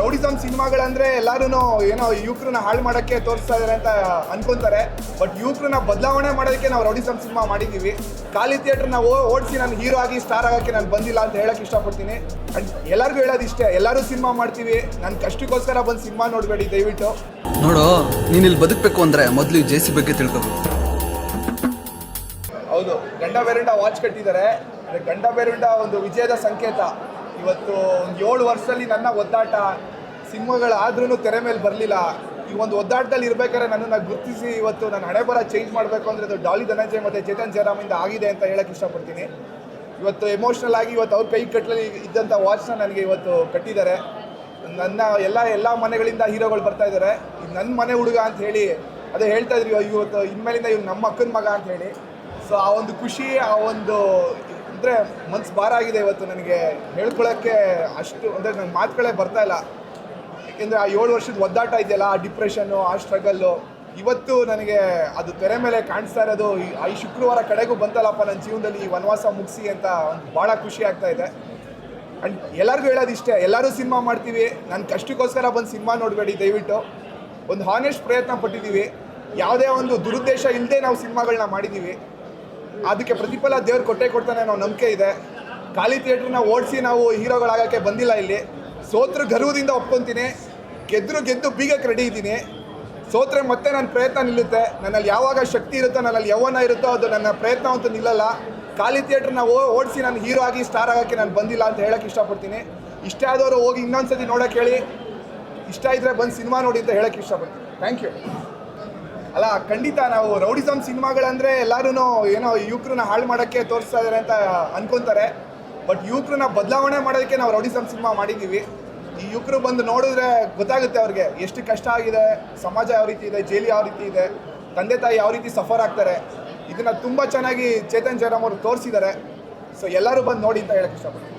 Rowdyism ಸಿನಿಮಾಗಳಂದ್ರೆ ಎಲ್ಲರೂ ಏನೋ ಯುವಕರನ್ನ ಹಾಳು ಮಾಡೋಕ್ಕೆ ತೋರಿಸ್ತಾ ಇದಾರೆ ಅಂತ ಅನ್ಕೊಂತಾರೆ. ಬಟ್ ಯುವಕರನ್ನ ಬದಲಾವಣೆ ಮಾಡೋದಕ್ಕೆ ನಾವು ರೌಡಿಸಮ್ ಸಿನಿಮಾ ಮಾಡಿದ್ದೀವಿ. ಖಾಲಿ ನಾವು ಓಡಿಸಿ ನಾನು ಹೀರೋ ಆಗಿ ಸ್ಟಾರ್ ಆಗೋಕ್ಕೆ ನಾನು ಬಂದಿಲ್ಲ ಅಂತ ಹೇಳಕ್ಕೆ ಇಷ್ಟಪಡ್ತೀನಿ. ಅಂಡ್ ಎಲ್ಲರಿಗೂ ಹೇಳೋದು ಇಷ್ಟೇ ಎಲ್ಲರೂ ಸಿನಿಮಾ ಮಾಡ್ತೀವಿ. ನನ್ನ ಕಷ್ಟಕ್ಕೋಸ್ಕರ ಬಂದು ಸಿನಿಮಾ ನೋಡಬೇಡಿ ದಯವಿಟ್ಟು. ನೋಡು ನೀನ್ ಇಲ್ಲಿ ಬದುಕಬೇಕು ಅಂದ್ರೆ ಮೊದಲು ಜೆ ಸಿ ಬಗ್ಗೆ ತಿಳ್ಕೋಬೇಕು ಹೌದು ಗಂಡ ಬೇರೆಂಡ ವಾಚ್ ಕಟ್ಟಿದ್ದಾರೆ. ಗಂಡ ಬೇರೆಂಡ ಒಂದು ವಿಜಯದ ಸಂಕೇತ. ಇವತ್ತು ಒಂದು ಏಳು ವರ್ಷದಲ್ಲಿ ನನ್ನ ಒದ್ದಾಟ ಸಿನಿಮಾಗಳಾದ್ರೂ ತೆರೆ ಮೇಲೆ ಬರಲಿಲ್ಲ. ಈ ಒಂದು ಒದ್ದಾಟದಲ್ಲಿ ಇರ್ಬೇಕಾದ್ರೆ ನನ್ನನ್ನು ಗುರುತಿಸಿ ಇವತ್ತು ನಾನು ಹಣೆ ಬರ ಚೇಂಜ್ ಮಾಡಬೇಕು ಅಂದರೆ ಅದು ಡಾಲಿ ಧನಂಜಯ್ ಮತ್ತು ಚೇತನ್ ಜಯರಾಮಿಂದ ಆಗಿದೆ ಅಂತ ಹೇಳಕ್ಕೆ ಇಷ್ಟಪಡ್ತೀನಿ. ಇವತ್ತು ಎಮೋಷ್ನಲ್ ಆಗಿ ಇವತ್ತು ಅವ್ರ ಕೈ ಕಟ್ಟಲಿ ಇದ್ದಂಥ ವಾಚ್ನ ನನಗೆ ಇವತ್ತು ಕಟ್ಟಿದ್ದಾರೆ. ನನ್ನ ಎಲ್ಲ ಎಲ್ಲ ಮನೆಗಳಿಂದ ಹೀರೋಗಳು ಬರ್ತಾ ಇದ್ದಾರೆ. ಇದು ನನ್ನ ಮನೆ ಹುಡುಗ ಅಂತ ಹೇಳಿ ಅದೇ ಹೇಳ್ತಾ ಇದ್ರು ಇವತ್ತು ಇನ್ಮೇಲಿಂದ ಇವ್ನು ನಮ್ಮ ಅಕ್ಕನ ಮಗ ಅಂತ ಹೇಳಿ. ಸೊ ಆ ಒಂದು ಖುಷಿ, ಆ ಒಂದು ಅಂದರೆ ಮನ್ಸು ಭಾರ ಆಗಿದೆ ಇವತ್ತು ನನಗೆ ಹೇಳ್ಕೊಳ್ಳೋಕ್ಕೆ ಅಷ್ಟು ಅಂದರೆ ನನ್ನ ಮಾತುಗಳೇ ಬರ್ತಾ ಇಲ್ಲ. ಯಾಕೆಂದರೆ ಆ ಏಳು ವರ್ಷದ ಒದ್ದಾಟ ಇದೆಯಲ್ಲ, ಆ ಡಿಪ್ರೆಷನ್ನು ಆ ಸ್ಟ್ರಗಲ್ಲು ಇವತ್ತು ನನಗೆ ಅದು ತೆರೆ ಮೇಲೆ ಕಾಣಿಸ್ತಾ ಇರೋದು, ಈ ಶುಕ್ರವಾರ ಕಡೆಗೂ ಬಂತಲ್ಲಪ್ಪ ನನ್ನ ಜೀವನದಲ್ಲಿ ಈ ವನವಾಸ ಮುಗಿಸಿ ಅಂತ ಒಂದು ಭಾಳ ಖುಷಿ ಆಗ್ತಾ ಇದೆ. ಅಂಡ್ ಎಲ್ಲರಿಗೂ ಹೇಳೋದು ಇಷ್ಟೇ, ಎಲ್ಲರೂ ಸಿನಿಮಾ ಮಾಡ್ತೀವಿ. ನನ್ನ ಕಷ್ಟಕ್ಕೋಸ್ಕರ ಬಂದು ಸಿನಿಮಾ ನೋಡಬೇಡಿ ದಯವಿಟ್ಟು. ಒಂದು ಹಾನೆಸ್ಟ್ ಪ್ರಯತ್ನ ಪಟ್ಟಿದ್ದೀವಿ. ಯಾವುದೇ ಒಂದು ದುರುದ್ದೇಶ ಇಲ್ಲದೆ ನಾವು ಸಿನಿಮಾಗಳನ್ನ ಮಾಡಿದ್ದೀವಿ. ಅದಕ್ಕೆ ಪ್ರತಿಫಲ ದೇವ್ರು ಕೊಟ್ಟೆ ಕೊಡ್ತಾನೆ ಅನ್ನೋ ನಂಬಿಕೆ ಇದೆ. ಖಾಲಿ ಥಿಯೇಟ್ರನ್ನ ಓಡಿಸಿ ನಾವು ಹೀರೋಗಳಾಗೋಕ್ಕೆ ಬಂದಿಲ್ಲ ಇಲ್ಲಿ. ಸೋತ್ರ ಗರ್ವದಿಂದ ಒಪ್ಕೊತೀನಿ. ಗೆದ್ದರು ಗೆದ್ದು ಬೀಗಕ್ಕೆ ರೆಡಿ ಇದ್ದೀನಿ. ಸೋತ್ರೆ ಮತ್ತೆ ನನ್ನ ಪ್ರಯತ್ನ ನಿಲ್ಲುತ್ತೆ. ನನ್ನಲ್ಲಿ ಯಾವಾಗ ಶಕ್ತಿ ಇರುತ್ತೋ, ನನ್ನಲ್ಲಿ ಯೌವನ ಇರುತ್ತೋ ಅದು ನನ್ನ ಪ್ರಯತ್ನ ಅಂತೂ ನಿಲ್ಲಲ್ಲ. ಖಾಲಿ ಥಿಯೇಟ್ರನ್ನ ಓಡಿಸಿ ನಾನು ಹೀರೋ ಆಗಿ ಸ್ಟಾರ್ ಆಗೋಕ್ಕೆ ನಾನು ಬಂದಿಲ್ಲ ಅಂತ ಹೇಳೋಕ್ಕೆ ಇಷ್ಟಪಡ್ತೀನಿ. ಇಷ್ಟ ಆದವರು ಹೋಗಿ ಇನ್ನೊಂದ್ಸತಿ ನೋಡೋಕೆ ಹೇಳಿ. ಇಷ್ಟ ಇದ್ದರೆ ಬಂದು ಸಿನಿಮಾ ನೋಡಿ ಅಂತ ಹೇಳೋಕ್ಕೆ ಇಷ್ಟಪಡ್ತೀನಿ. Thank you. ಅಲ್ಲ, ಖಂಡಿತ ನಾವು ರೌಡಿಸಮ್ ಸಿನಿಮಾಗಳಂದ್ರೆ ಎಲ್ಲರೂ ಏನೋ ಯುವಕರನ್ನ ಹಾಳು ಮಾಡೋಕ್ಕೆ ತೋರಿಸ್ತಾ ಇದ್ದಾರೆ ಅಂತ ಅನ್ಕೊಂತಾರೆ. ಬಟ್ ಯುವಕರನ್ನ ಬದಲಾವಣೆ ಮಾಡೋದಕ್ಕೆ ನಾವು ರೌಡಿಸಮ್ ಸಿನಿಮಾ ಮಾಡಿದ್ದೀವಿ ಈ ಯುವಕರು ಬಂದು ನೋಡಿದ್ರೆ ಗೊತ್ತಾಗುತ್ತೆ ಅವ್ರಿಗೆ ಎಷ್ಟು ಕಷ್ಟ ಆಗಿದೆ, ಸಮಾಜ ಯಾವ ರೀತಿ ಇದೆ, ಜೈಲು ಯಾವ ರೀತಿ ಇದೆ, ತಂದೆ ತಾಯಿ ಯಾವ ರೀತಿ ಸಫರ್ ಆಗ್ತಾರೆ. ಇದನ್ನ ತುಂಬ ಚೆನ್ನಾಗಿ ಚೇತನ್ ಜಯರಾಮ್ ಅವರು ತೋರಿಸಿದ್ದಾರೆ. ಸೊ ಎಲ್ಲರೂ ಬಂದು ನೋಡಿ ಅಂತ ಹೇಳಕ್ಕೆ ಇಷ್ಟಪಡ್ತೀನಿ.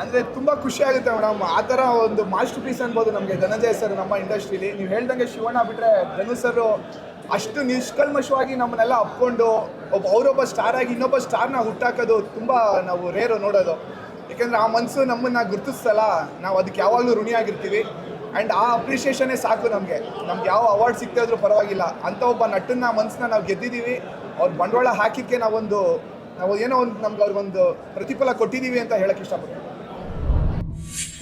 ಅಂದರೆ ತುಂಬ ಖುಷಿ ಆಗುತ್ತೆ ಮೇಡಮ್. ಆ ಥರ ಒಂದು ಮಾಸ್ಟರ್ ಪೀಸ್ ಅನ್ಬೋದು ನಮಗೆ ಧನಂಜಯ ಸರ್ ನಮ್ಮ ಇಂಡಸ್ಟ್ರೀಲಿ. ನೀವು ಹೇಳ್ದಂಗೆ ಶಿವಣ್ಣ ಬಿಟ್ಟರೆ ಧನು ಸರ್ ಅಷ್ಟು ನಿಷ್ಕಲ್ಮಶವಾಗಿ ನಮ್ಮನ್ನೆಲ್ಲ ಅಪ್ಕೊಂಡು ಒಬ್ಬ ಅವರೊಬ್ಬ ಸ್ಟಾರ್ ಆಗಿ ಇನ್ನೊಬ್ಬ ಸ್ಟಾರ್ನ ಹುಟ್ಟಾಕೋದು ತುಂಬ ನಾವು ರೇರು ನೋಡೋದು. ಯಾಕೆಂದರೆ ಆ ಮನಸ್ಸು ನಮ್ಮನ್ನು ಗುರುತಿಸ್ತಲ್ಲ, ನಾವು ಅದಕ್ಕೆ ಯಾವಾಗಲೂ ಋಣಿಯಾಗಿರ್ತೀವಿ. ಆ್ಯಂಡ್ ಆ ಅಪ್ರಿಷಿಯೇಷನ್ನೇ ಸಾಕು ನಮಗೆ. ನಮ್ಗೆ ಯಾವ ಅವಾರ್ಡ್ ಸಿಗ್ತಾ ಇದ್ರೂ ಪರವಾಗಿಲ್ಲ. ಅಂಥ ಒಬ್ಬ ನಟನ್ನ ಮನಸ್ಸನ್ನ ನಾವು ಗೆದ್ದಿದ್ದೀವಿ ಅವ್ರ ಬಂಡವಾಳ ಹಾಕಿದ್ದಕ್ಕೆ ನಾವೊಂದು ನಾವು ಏನೋ ಒಂದು ನಮ್ಗೆ ಅವ್ರಿಗೊಂದು ಪ್ರತಿಫಲ ಕೊಟ್ಟಿದ್ದೀವಿ ಅಂತ ಹೇಳಕ್ಕೆ ಇಷ್ಟಪಡ್ತೀನಿ.